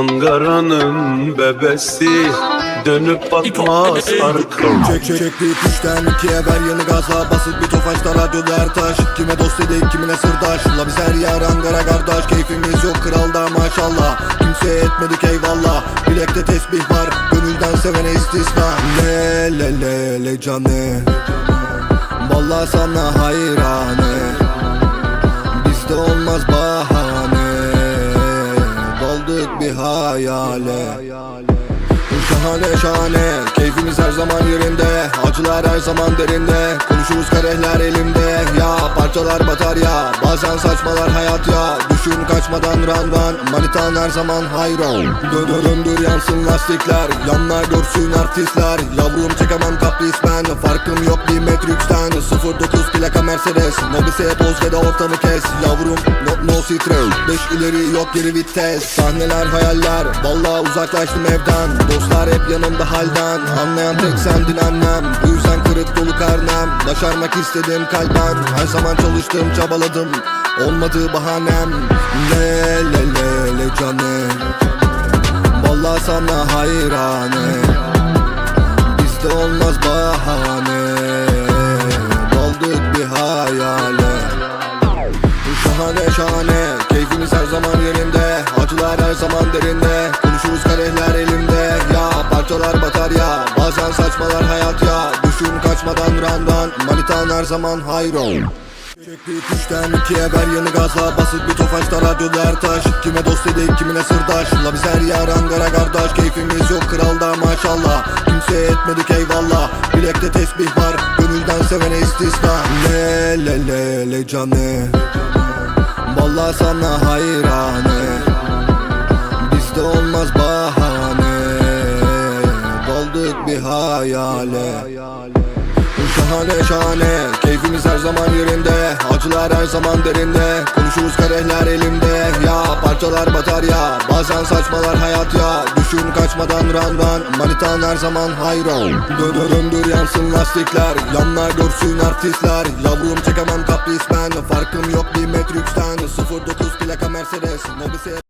Ankara'nın bebesi Dönüp bakmaz arkam. Çek çek çek deyip üçten ikiye ver yanı gazla. Basıp bir tofaşta radyoda her taş Kime dost dedik kimine sırdaş. La biz her yer Ankara kardeş. Keyfimiz yok kralda maşallah. Kimseye etmedik eyvallah. Bilekte tesbih var Gönülden sevene istisna. Le le le le cane Vallahi sana hayrane Bizde olmaz bir hayale. Şahane şahane Keyfimiz her zaman yerinde. Acılar her zaman derinde. Konuşuruz kadehler elimde. Ya parçalar batar ya Bazen saçmalar hayat ya Düşün kaçmadan ran ran Manitan her zaman hayran Dö dö döndür yansın lastikler Yanlar görsün artistler. Yavrum çekemem kaprismen Farkım yok bir Matrix'ten. 09 plaka Mercedes Mobise poz ve de ortamı kes. Yavrum no, no stress. Beş ileri yok geri vites. Sahneler hayaller Vallahi uzaklaştım evden. Dostlar hep yanımda halden. Anlayan tek sendin annem. Bu yüzden kırık dolu karnem. Başarmak istedim kalben Her zaman çalıştım çabaladım. Olmadı bahanem Le le le le canım Vallahi sana hayrane Bizde olmaz bahane. Daldık bir hayale. Şahane şahane. Keyfimiz her zaman yerinde. Acılar her zaman derinde. Konuşuruz kadehler elimde. Ya parçalar batar ya. Bazen saçmalar hayat ya. Düşün kaçmadan randan. Manitan her zaman hayron Çektik üçten ikiye ver yanı gazla Basıp bir tofaşta radyoda her taş. Kime dost dedik kimine sırdaş. La biz her yer Ankara kardeş. Keyfimiz yok kralda maşallah. Kimseye etmedik eyvallah. Bilekte tesbih var. Gönülden sevene istisna. Le le le le cane Vallahi sana hayrane Bizde olmaz bahane. Daldık bir hayale Şahane şahane. Keyfimiz her zaman yerinde. Acılar her zaman derinde. Konuşuruz kadehler elimde. Ya parçalar batar ya. Bazen saçmalar hayat ya. Düşün kaçmadan ran ran Manitan her zaman hayran Dö dö döndür yansın lastikler. Yanlar görsün artistler. Yavrum çekemem kaprismen Farkım yok bir Matrix'ten. 09 plaka Mercedes. Mobise